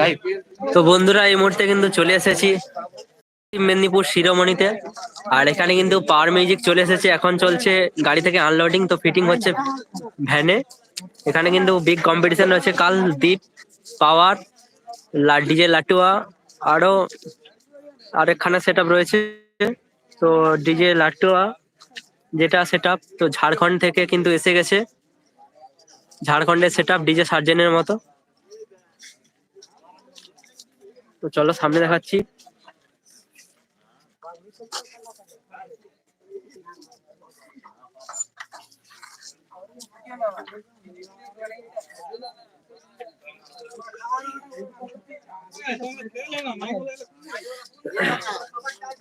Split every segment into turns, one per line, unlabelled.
Live তো বন্ধুরা, এই মুহূর্তে কিন্তু চলে এসেছি মেদিনীপুর শিরোমণিতে। আর এখানে কিন্তু পাওয়ার মিউজিক চলে এসেছে। এখন চলছে গাড়ি থেকে আনলোডিং তো ফিটিং হচ্ছে ভ্যানে। এখানে কিন্তু বিগ কম্পিটিশন রয়েছে। কাল দ্বীপ পাওয়ার ডিজে লাটুয়া, আরও, আরেকখানা সেট রয়েছে। তো ডিজে লাটুয়া, যেটা সেট তো ঝাড়খণ্ড থেকে কিন্তু এসে গেছে। ঝাড়খণ্ডের সেট আপ ডিজে সার্জেনের মতো। তো চলো সামনে দেখাচ্ছি।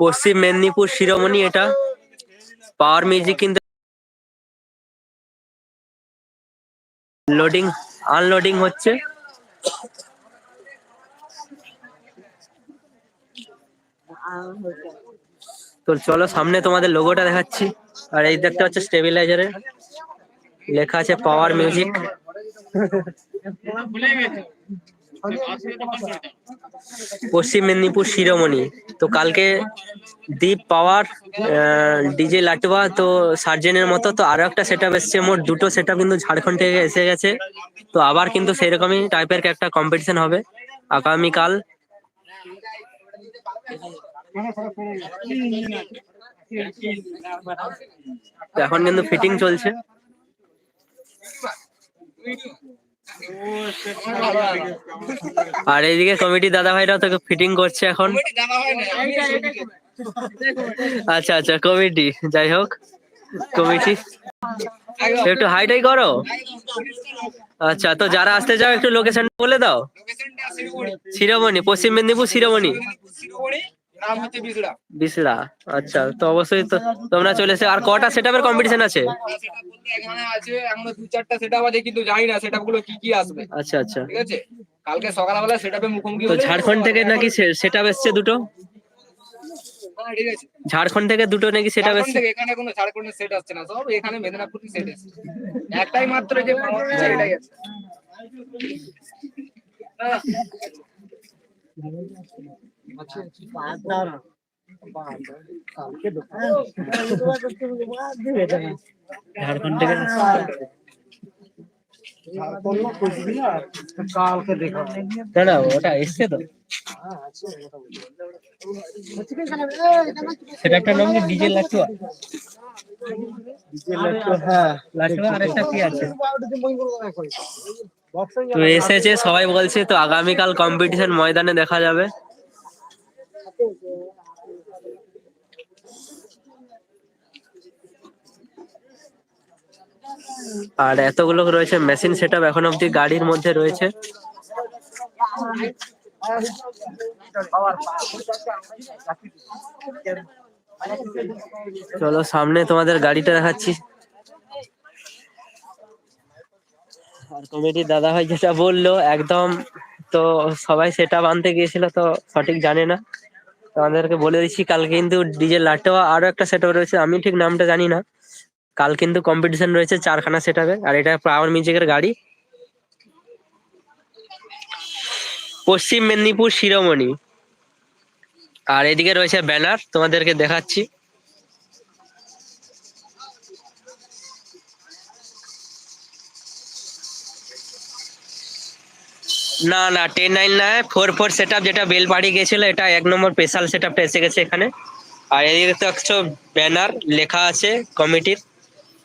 পশ্চিম মেদিনীপুর শিরোমণি এটা। পাওয়ার মিউজিক কিন্তু লোডিং আনলোডিং হচ্ছে। তো চলো সামনে তোমাদের লোগোটা দেখাচ্ছি। আর এই দেখতে হচ্ছে স্টেবিলাইজারে লেখা আছে পাওয়ার মিউজিক পশ্চিম মেদিনীপুর শিরোমণি। তো কালকে দীপ পাওয়ার ডিজে লাটুয়া, তো সার্জেনের মতো, তো আরও একটা সেট আপ এসছে। মোট দুটো সেট আপ কিন্তু ঝাড়খণ্ড থেকে এসে গেছে। তো আবার কিন্তু সেরকমই টাইপের একটা কম্পিটিশন হবে। আগামীকাল এখন কিন্তু ফিটিং চলছে। আর এইদিকে কমিটি দাদা ভাইরাও তোকে ফিটিং করছে এখন। আচ্ছা আচ্ছা কমিটি যাই হোক কমিটি। একটু হাইটাই করো। আচ্ছা তো যারা আসতে চাও একটু লোকেশন বলে দাও। শিরোমণি পশ্চিম মেদিনীপুর শিরোমণি।
নাম হচ্ছে বিসড়া
বিসড়া আচ্ছা তো অবশ্যই তো তোমরা চলে এসে। আর কটা সেটআপের কম্পিটিশন আছে?
সেটা বলতে এখানে আছে এখনও দু চারটা সেটআপ আছে কিন্তু জানি না সেটআপগুলো কি কি আসবে।
আচ্ছা আচ্ছা।
ঠিক আছে? কালকে সকালবেলা সেটআপে মুখোমুখি
তো ঝাড়খণ্ড থেকে নাকি সেটআপ এসছে দুটো?
হ্যাঁ,
ঝাড়খণ্ড থেকে দুটো নাকি সেটআপ
ঝাড়খণ্ড এখানে কোনো ঝাড়খণ্ডের সেট আসছে না সব এখানে মেদিনীপুর সেট এসছে। একটাই মাত্র যে এটাই আছে। হ্যাঁ।
ওটা তো সেটা একটা নাম তো এসেছে, সবাই বলছে তো আগামীকাল কম্পিটিশন ময়দানে দেখা যাবে। আর এতগুলো রয়েছে মেশিন সেটআপ এখন অব্দি গাড়ির মধ্যে রয়েছে। চলো সামনে তোমাদের গাড়িটা দেখাচ্ছি। আর কমিটির দাদা ভাই যেটা বলল, একদম তো সবাই সেটা আনতে গিয়েছিল তো সঠিক জানে না। তো আমাদেরকে বলে দিচ্ছি, কালকে কিন্তু ডিজে লাটোয়া আরও একটা সেটআপ রয়েছে, আমি ঠিক নামটা জানি না। কাল কিন্তু কম্পিটিশন রয়েছে চারখানা সেটআপে আর এটা পাওয়ার মিউজিকের গাড়ি। পশ্চিম মেদিনীপুর শিরোমণি। আর এদিকে রয়েছে ব্যানার, তোমাদেরকে দেখাচ্ছি। না না টেন নাইন না ফোর ফোর সেট যেটা বেলপাড়ি গেছিল, এটা এক নম্বর স্পেশাল সেট আপটা এসে গেছে এখানে। আর এদিকে দেখছ ব্যানার লেখা আছে কমিটির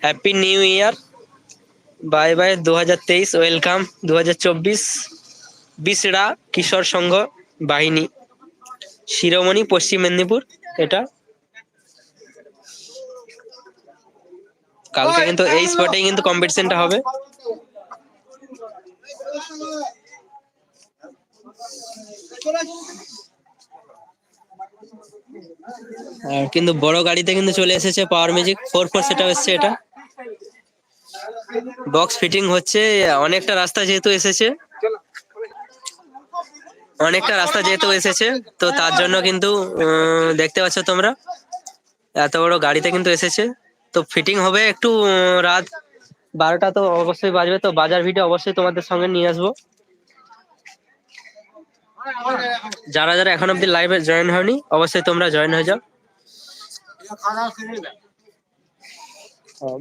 happy new year bye bye দু হাজার তেইশ ওয়েলকাম দু হাজার চব্বিশ বিসড়া কিশোর সংঘ বাহিনী শিরোমণি পশ্চিম মেদিনীপুর এটা কালকে কিন্তু এই স্পটে কিন্তু কম্পিটিশনটা হবে কিন্তু বড় গাড়িতে কিন্তু চলে এসেছে পাওয়ার মিউজিক ফোর ফোর সেটা এসছে এটা। বক্স ফিটিং হচ্ছে, অনেকটা রাস্তা যেহেতু এসেছে। অনেকটা রাস্তা যেহেতু এসেছে, তো তার জন্য কিন্তু দেখতে পাচ্ছ তোমরা, এত বড় গাড়িতে কিন্তু এসেছে। তো ফিটিং হবে একটু রাত বারোটা তো অবশ্যই বাজবে, তো বাজার ভিডিও অবশ্যই তোমাদের সঙ্গে নিয়ে আসব। যারা যারা এখন অব্দি লাইভে জয়েন হয়নি, অবশ্যই তোমরা জয়েন হয়ে যাও।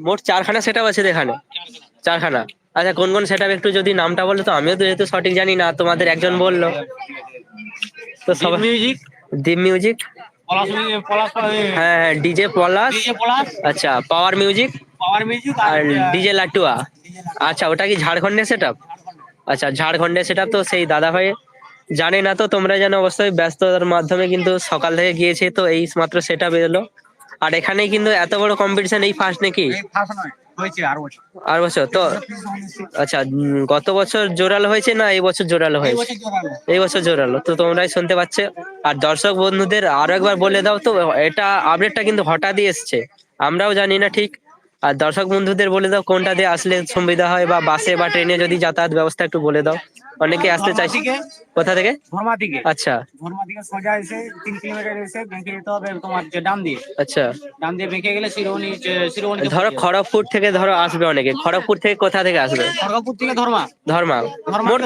মোট চারখানা সেট আছে এখানে চারখানা। আচ্ছা কোন কোন সেট একটু যদি নামটা বলো তো আমিও তো যেহেতু সঠিক জানি না তোমাদের একজন বলল। তো সবাই
মিউজিক
ডিপ মিউজিক হ্যাঁ হ্যাঁ ডিজে পলাশ। আচ্ছা পাওয়ার মিউজিক
পাওয়ার মিউজিক
আর ডিজে লাটুয়া আচ্ছা ওটা কি ঝাড়খণ্ডের সেট আচ্ছা ঝাড়খণ্ডের সেট তো সেই দাদা ভাই জানে না তো তোমরা যেন অবশ্যই ব্যস্ততার মাধ্যমে কিন্তু সকাল থেকে গিয়েছে তো এই মাত্র সেটা বেরোলো আর এখানে কিন্তু এত বড় কম্পিটিশন এই ফার্স্ট নাকি?
আর বছর।
তো আচ্ছা গত বছর জোরালো হয়েছে না এই বছর জোরালো হয়েছে? এই বছর জোরালো তো তোমরাই শুনতে পাচ্ছ। আর দর্শক বন্ধুদের আরও একবার বলে দাও তো এটা আপডেটটা কিন্তু হঠাৎই এসছে। আমরাও জানি না ঠিক। আর দর্শক বন্ধুদের বলে দাও কোনটা দিয়ে আসলে সুবিধা হয় বা বাসে বা ট্রেনে যদি যাতায়াত ব্যবস্থা একটু বলে দাও। অনেকে আসতে চাইছে। কোথা থেকে? আচ্ছা।
থেকে সোজা এসে তিন কিলোমিটার এসে বেঁকে যেতে হবে তোমার যে ডান দিয়ে।
আচ্ছা।
ডান দিয়ে বেঁকে গেলে শিরোমণি শিরোমণি
ধরো খড়গপুর থেকে ধরো আসবে অনেকে। খড়গপুর থেকে কোথা থেকে আসবে?
খড়গপুর থেকে ধর্মা।
ধর্মা। মোট।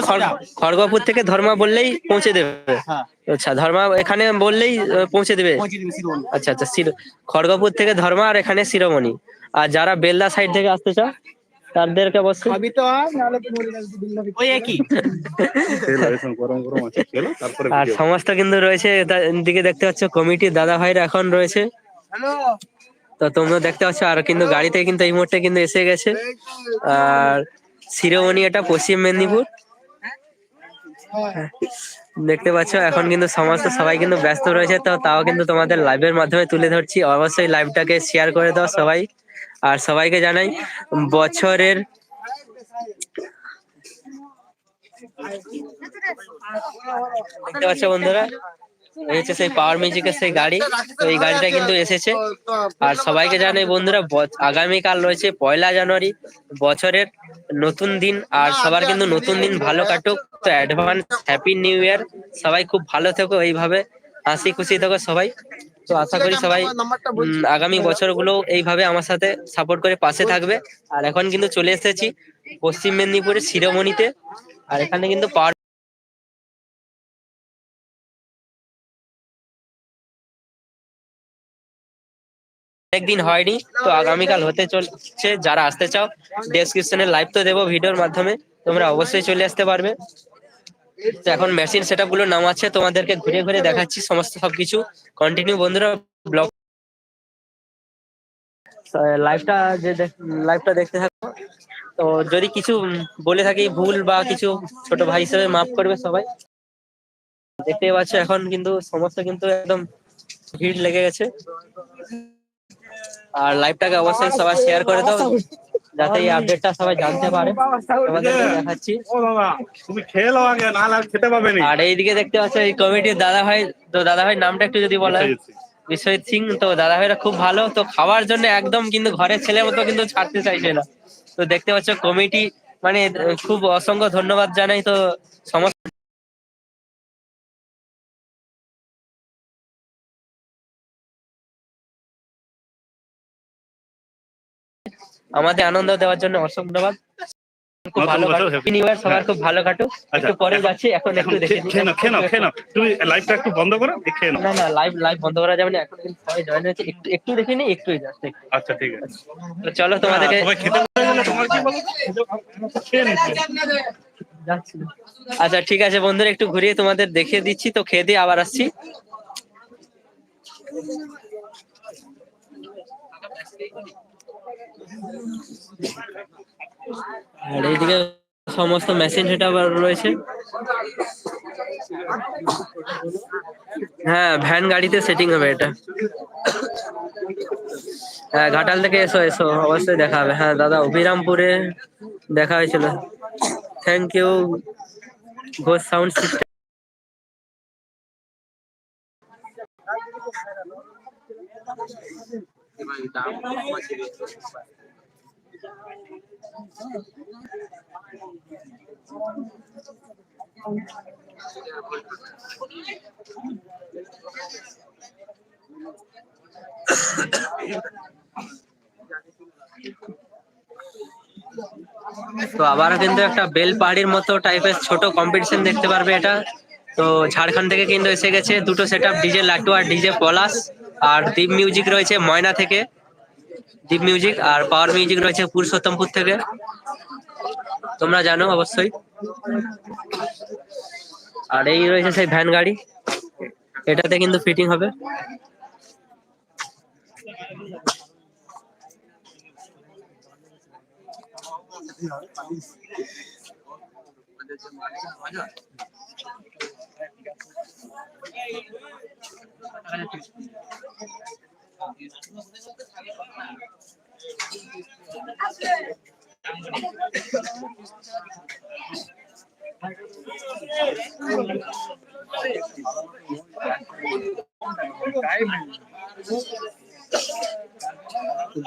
খড়গপুর থেকে ধর্মা বললেই পৌঁছে দেবে।
হ্যাঁ।
আচ্ছা ধর্মা এখানে বললেই পৌঁছে দেবে? আচ্ছা আচ্ছা শির- খড়গপুর থেকে ধর্মা আর এখানে শিরোমণি। আর যারা বেলদা সাইড থেকে আসতে চাও? তাদেরকে অবশ্যই।
সবই তো আর নাহলে তো মরে যাবে ওই একই।
গরম গরম আছে খেলো তারপরে
আর সমস্ত কিন্তু রয়েছে দিকে দেখতে পাচ্ছ কমিটির দাদা ভাইরা এখন রয়েছে।
হ্যালো।
তো তোমরা দেখতে পাচ্ছ আর কিন্তু গাড়ি থেকে কিন্তু এই মুহূর্তে কিন্তু এসে গেছে। আর শিরোমণি এটা পশ্চিম মেদিনীপুর। দেখতে পাচ্ছ এখন কিন্তু সমস্ত সবাই কিন্তু ব্যস্ত রয়েছে তো তাও কিন্তু তোমাদের লাইভের মাধ্যমে তুলে ধরছি। অবশ্যই লাইভটাকে শেয়ার করে দাও সবাই। আর সবাইকে জানাই বছরের দেখতে পাচ্ছ বন্ধুরা, এই হচ্ছে সেই পাওয়ার মিউজিকের সেই গাড়ি। তো এই গাড়িটা কিন্তু এসেছে। আর সবাইকে জানাই বন্ধুরা আগামীকাল রয়েছে পয়লা জানুয়ারি, বছরের নতুন দিন। আর সবার কিন্তু নতুন দিন ভালো কাটুক। তো অ্যাডভান্স হ্যাপি নিউ ইয়ার সবাই খুব ভালো থেকো এইভাবে। হাসি খুশি থেকো সবাই। তো আশা করি সবাই আগামী বছরগুলো এইভাবে আমার সাথে সাপোর্ট করে পাশে থাকবে। আর এখন কিন্তু চলে এসেছি পশ্চিম মেদিনীপুরের শিরোমণিতে। আর এখানে কিন্তু পাওয়ার অনেকদিন হয়নি তো আগামীকাল হতে চলছে। যারা আসতে চাও ডেসক্রিপশনে লাইভ তো দেবো ভিডিওর মাধ্যমে তোমরা অবশ্যই চলে আসতে পারবে। তো এখন মেশিন সেটআপগুলো নাম আছে তোমাদেরকে ঘুরে ঘুরে দেখাচ্ছি সমস্ত সবকিছু। কন্টিনিউ বন্ধুরা ব্লগ লাইভটা যে লাইভটা দেখতে থাকো। তো যদি কিছু বলে থাকি, ভুল বা কিছু ছোট ভাই হিসেবে মাফ করবে সবাই। দেখতে পাচ্ছ, এখন কিন্তু সমস্ত কিন্তু একদম ভিড় লেগে গেছে। আর লাইভটাকে অবশ্যই সবাই শেয়ার করে দাও। যাতে এই আপডেটটা সবাই জানতে পারে। তোমাদেরকে দেখাচ্ছি।
তুমি খেয়ে নাও আগে না আর খেতে পাবে নি।
আর এইদিকে দেখতে পাচ্ছ এই কমিটির দাদা ভাই তো দাদা ভাই নামটা একটু যদি বলা। বিশ্বজিৎ সিং। তো দাদা ভাইরা খুব ভালো তো খাওয়ার জন্য একদম কিন্তু ঘরের ছেলে মতো কিন্তু ছাড়তে চাইছে না। তো দেখতে পাচ্ছ কমিটি মানে খুব অসংখ্য ধন্যবাদ জানাই তো সমস্ত আমাদের আনন্দ দেওয়ার জন্য অসংখ্য ধন্যবাদ। খুব ভালো ইয়ার সবার খুব ভালো কাটুক।
আচ্ছা,
একটু পরে
এখন-
যাচ্ছি এখন
এখন
একটু দেখে
তুমি লাইভটা একটু বন্ধ করো
না না লাইভ লাইভ বন্ধ করা যাবে না এখন কিন্তু সবাই জয়েন হয়েছে। একটু একটু দেখে নি একটু জাস্ট
আচ্ছা ঠিক আছে।
তো চলো তোমাদেরকে। আচ্ছা ঠিক আছে বন্ধুরা একটু ঘুরিয়ে তোমাদের দেখিয়ে দিচ্ছি। তো খেয়ে দিয়ে আবার আসছি। আর এইদিকে সমস্ত মেশিন সেটা রয়েছে। হ্যাঁ ভ্যান গাড়িতে সেটিং হবে এটা। হ্যাঁ ঘাটাল থেকে এসো এসো, অবশ্যই দেখা হবে। হ্যাঁ দাদা, অভিরামপুরে দেখা হয়েছিল। Thank you Ghosh sound system তো আবারও কিন্তু একটা বেল পাহাড়ির মতো টাইপের ছোট কম্পিটিশন দেখতে পারবে এটা। তো ঝাড়খন্ড থেকে কিন্তু এসে গেছে দুটো সেট ডিজে লাটু আর ডিজে পলাশ আর দীপ মিউজিক রয়েছে ময়না থেকে। দীপ মিউজিক আর পাওয়ার মিউজিক রয়েছে পুরুষোত্তমপুর থেকে। তোমরা জানো অবশ্যই। আর এই রয়েছে সেই ভ্যান গাড়ি। এটাতে কিন্তু ফিটিং হবে।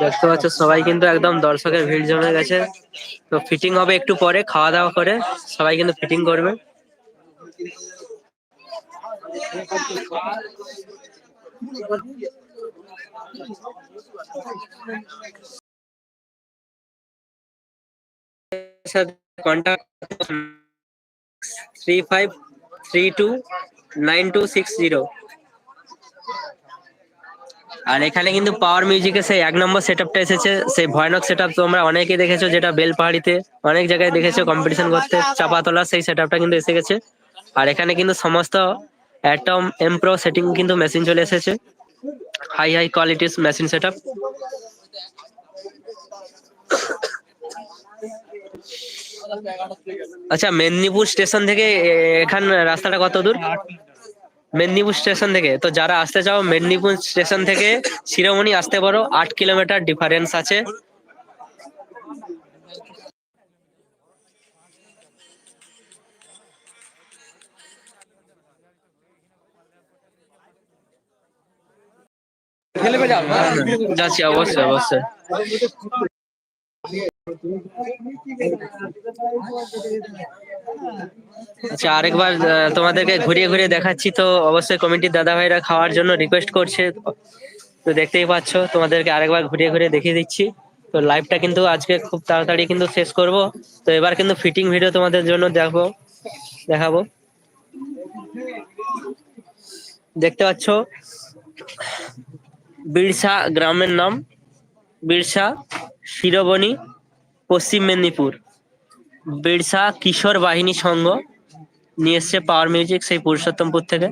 দেখতে পাচ্ছ, সবাই কিন্তু একদম দর্শকের ভিড় জমে গেছে। তো ফিটিং হবে একটু পরে খাওয়া দাওয়া করে সবাই কিন্তু ফিটিং করবে। আর এখানে কিন্তু পাওয়ার মিউজিকের সেই এক নম্বর সেটআপটা এসেছে, সেই ভয়ানক সেটআপ তোমরা অনেকেই দেখেছ যেটা বেলপাহাড়িতে, অনেক জায়গায় দেখেছ কম্পিটিশন করতে চাপা তোলা সেই সেটআপটা কিন্তু এসে গেছে। আর এখানে কিন্তু সমস্ত অ্যাটম এমপ্রো সেটিং কিন্তু মেশিন চলে এসেছে। High high qualities machine setup আচ্ছা মেদিনীপুর স্টেশন থেকে এখান রাস্তাটা কত দূর? মেদিনীপুর স্টেশন থেকে। তো যারা আসতে চাও, মেদিনীপুর স্টেশন থেকে শিরোমণি আসতে পারো। আট কিলোমিটার ডিফারেন্স আছে। যাচ্ছি, অবশ্যই অবশ্যই। আচ্ছা আরেকবার তোমাদেরকে ঘুরিয়ে ঘুরিয়ে দেখাচ্ছি তো, অবশ্যই কমিটির দাদা ভাইরা খাওয়ার জন্য রিকোয়েস্ট করছে। তো দেখতেই পাচ্ছ, তোমাদেরকে আরেকবার ঘুরিয়ে ঘুরিয়ে দেখিয়ে দিচ্ছি। তো লাইভটা কিন্তু আজকে খুব তাড়াতাড়ি কিন্তু শেষ করব। তো এবার কিন্তু ফিটিং ভিডিও তোমাদের জন্য দেখব, দেখাবো। দেখতে পাচ্ছ? বিরসা গ্রামের নাম। বিরসা শিরবনী পশ্চিম মেদিনীপুর। বিরসা কিশোর বাহিনী সংঘ নিয়ে এসছে পাওয়ার মিউজিক সেই পুরুষোত্তমপুর থেকে।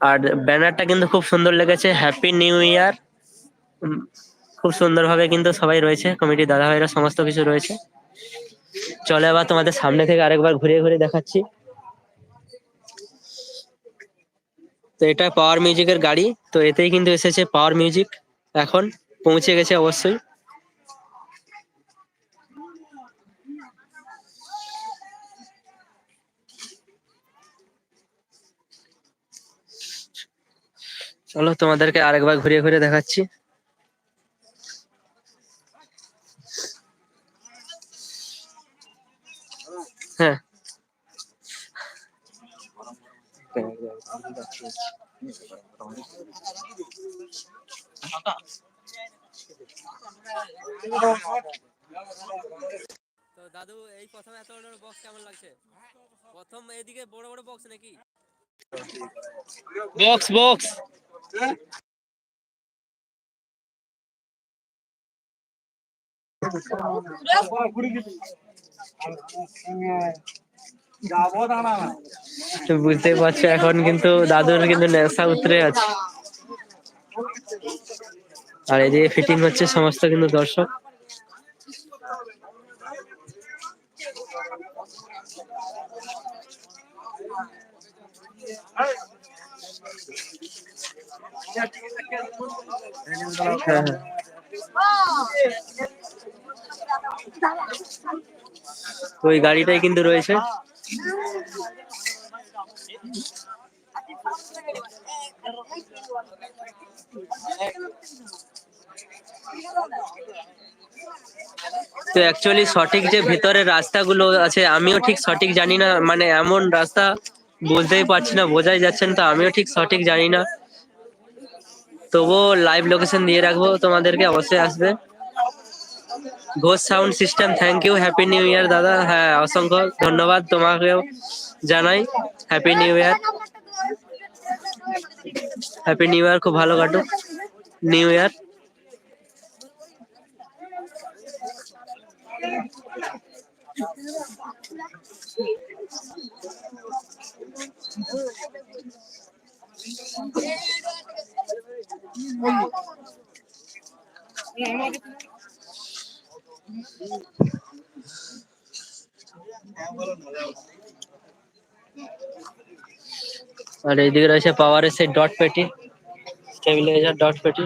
আর ব্যানারটা কিন্তু খুব সুন্দর লেগেছে। হ্যাপি নিউ ইয়ার খুব সুন্দরভাবে কিন্তু সবাই রয়েছে। কমিটির দাদা ভাইরা সমস্ত কিছু রয়েছে। চলে আবার তোমাদের সামনে থেকে আরেকবার ঘুরিয়ে ঘুরিয়ে দেখাচ্ছি। তো এটা পাওয়ার মিউজিকের গাড়ি, তো এতেই কিন্তু এসেছে পাওয়ার মিউজিক এখন পৌঁছে গেছে অবশ্যই। চলো তোমাদেরকে আরেকবার ঘুরিয়ে ঘুরিয়ে দেখাচ্ছি। হ্যাঁ। তো দাদু এই প্রথম এত বড় বক্স কেমন লাগছে? প্রথম এদিকে বড় বড় বক্স নাকি? Box box. তো বুঝতেই পারছ এখন কিন্তু দাদুর কিন্তু নেশা উতরে আছে। আর এদিকে ফিটিং হচ্ছে সমস্ত কিন্তু দর্শক। হ্যাঁ তো ওই গাড়িটাই কিন্তু রয়েছে। তো অ্যাকচুয়ালি সঠিক যে ভিতরের রাস্তাগুলো আছে, আমিও ঠিক সঠিক জানি না। মানে এমন রাস্তা বুঝতেই পারছি না, বোঝাই যাচ্ছে না। তো আমিও ঠিক সঠিক জানি না। তবুও লাইভ লোকেশন দিয়ে রাখব, তোমাদেরকে অবশ্যই আসবে। Ghosh sound system thank you happy new year দাদা। হ্যাঁ অসংখ্য ধন্যবাদ তোমাকেও জানাই। Happy new year happy new year খুব ভালো কাটুক। নিউ ইয়ার আর এইদিকে রয়েছে পাওয়ারের সেই ডট পেটি স্টেবিলাইজার ডট পেটি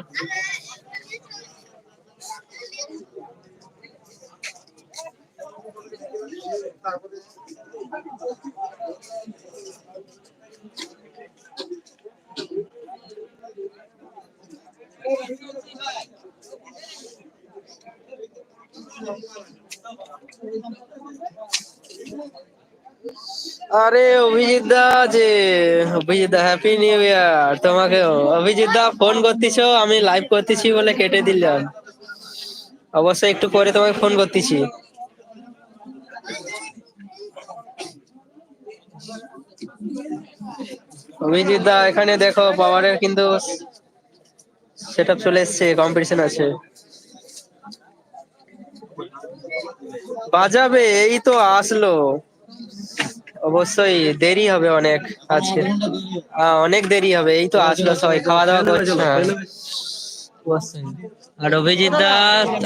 আরে অভিজিৎ দা যে, Abhijit da happy new year তোমাকেও। অভিজিৎ দা ফোন করতেছ, আমি লাইভ করতেছি বলে কেটে দিলাম। অবশ্যই একটু পরে তোমাকে ফোন করতেছি। অভিজিৎ দা, এখানে দেখো পাওয়ারের কিন্তু সেট চলে এসছে কম্পিটিশন আছে। বাজাবে, এই তো আসলো। অবশ্যই দেরি হবে অনেক আজকে। অনেক দেরি হবে, এই তো আসলো সবাই খাওয়া দাওয়া করছে হ্যাঁ। আর অভিজিৎ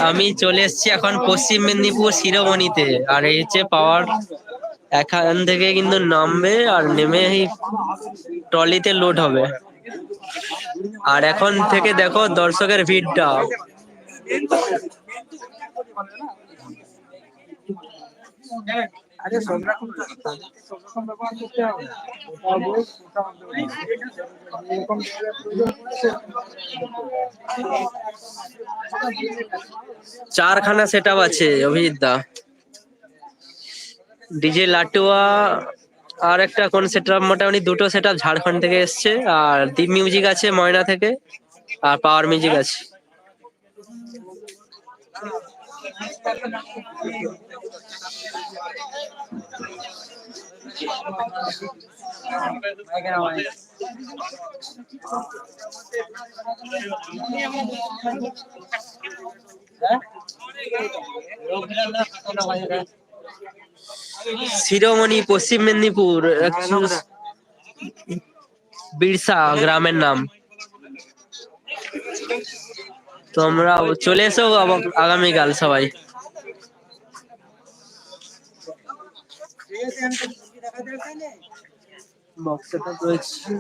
আমি চলে এসেছি এখন পশ্চিম মেদিনীপুর শিরোমণিতে। আর এই হচ্ছে পাওয়ার এখান থেকে কিন্তু নামবে আর নেমে ট্রলিতে লোড হবে। আর এখন থেকে দেখো দর্শকের ভিড়টা।
আরে সব রকম সব রকম ব্যবহার করতে হবে ওটা বই ওটা এরকম
চারখানা সেট আছে অভিজিৎ দা। ডিজে লাটুয়া আর একটা কোন সেট মোটামুটি দুটো সেট ঝাড়খণ্ড থেকে এসছে, আর দ্বীপ মিউজিক আছে ময়না থেকে, আর পাওয়ার মিউজিক আছে। শিরোমণি পশ্চিম মেদিনীপুর বিরসা গ্রামের নাম। তোমরা চলে এসো আব- আগামীকাল সবাই। বক্সটা রয়েছে।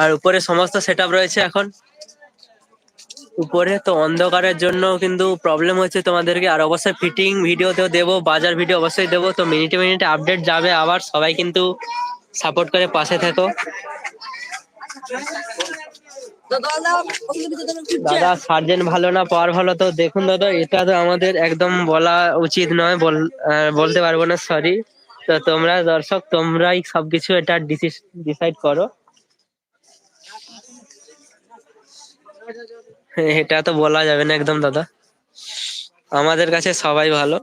আর উপরে সমস্ত সেট রয়েছে এখন। উপরে তো অন্ধকারের জন্য কিন্তু প্রবলেম হচ্ছে তোমাদেরকে। আর অবশ্যই ফিটিং ভিডিওতেও দেবো, বাজার ভিডিও অবশ্যই দেবো। তো মিনিটে মিনিটে আপডেট যাবে আবার, সবাই কিন্তু সাপোর্ট করে পাশে থেকো। দাদা সার্জেন ভালো না, পাওয়ার ভালো? তো দেখুন দাদা, এটা তো আমাদের একদম বলা উচিত নয় বলতে পারব না সরি তো তোমরা দর্শক, তোমরাই সবকিছু এটা ডিসাইড করো। এটা তো বলা যাবে না একদম, দাদা। আমাদের কাছে সবাই ভালো।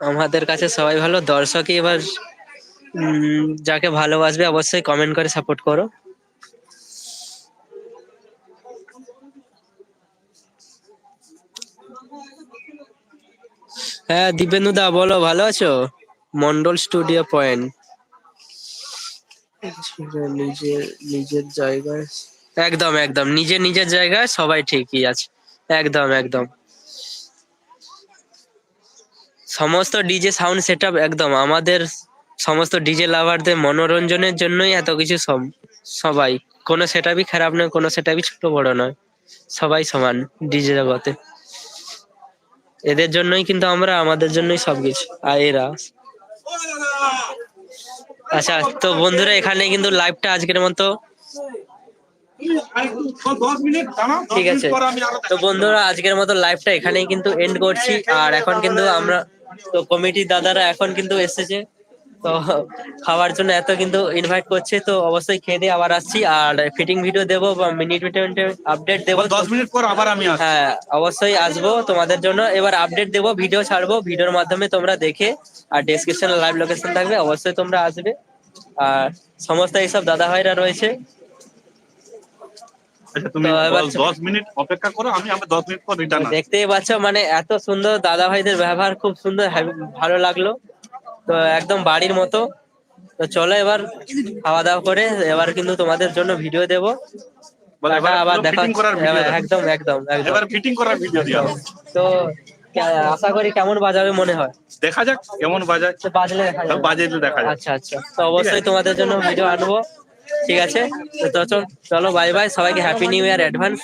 আমাদের কাছে সবাই ভালো। দর্শকই এবার যাকে ভালোবাসবে অবশ্যই কমেন্ট করে সাপোর্ট করো। হ্যাঁ দিবেন্দু দা বলো ভালো আছো? মন্ডল স্টুডিও পয়েন্ট নিজের নিজের জায়গায়। একদম একদম। নিজের নিজের জায়গায় সবাই ঠিকই আছে। একদম একদম। সমস্ত ডিজে সাউন্ড সেটআপ একদম। আমাদের সমস্ত ডিজে লাভারদের মনোরঞ্জনের জন্যই এত কিছু সব সবাই। কোনো সেটআপই খারাপ নয় কোনো সেটআপই ছোট বড় নয়। সবাই সমান ডিজে জগতে। এদের জন্যই কিন্তু আমরা, আমাদের জন্যই সবকিছু আর এরা? আচ্ছা তো বন্ধুরা, এখানে কিন্তু লাইভটা আজকের মতো। ঠিক আছে। তো বন্ধুরা, আজকের মতো লাইভটা এখানেই কিন্তু এন্ড করছি। আর এখন কিন্তু আমরা, তো কমিটি দাদারা এখন কিন্তু এসেছে। তো খাওয়ার জন্য এত কিন্তু ইনভাইট করছে তো অবশ্যই খেয়ে দিয়ে আবার আসছি। আর ফিটিং ভিডিও দেবো বা মিনিট আপডেট দেবো।
দশ মিনিট পর আবার আমি
হ্যাঁ অবশ্যই আসব তোমাদের জন্য। এবার আপডেট দেবো ভিডিও ছাড়বো ভিডিওর মাধ্যমে তোমরা দেখে আর ডেসক্রিপশনে লাইভ লোকেশন থাকবে অবশ্যই তোমরা আসবে। আর সমস্ত এইসব দাদা ভাইরা রয়েছে।
আচ্ছা
দেখতেই পাচ্ছ মানে এত সুন্দর দাদা ভাইদের ব্যবহার খুব সুন্দর ভালো লাগল। তো একদম বাড়ির মতো। তো চলো এবার খাওয়া দাওয়া করে এবার কিন্তু তোমাদের জন্য ভিডিও দেবো। আবার দেখা একদম একদম
এবার ফিটিং করার ভিডিও
তো আশা করি কেমন বাজাবে মনে হয়?
দেখা যাক কেমন বাজায়।
বাজলে দেখা যাবে।
বাজে দেখা যাক।
আচ্ছা আচ্ছা। তো অবশ্যই তোমাদের জন্য ভিডিও আনব। ঠিক আছে? তো তো চল- চলো বাই বাই সবাইকে হ্যাপি নিউ ইয়ার অ্যাডভান্স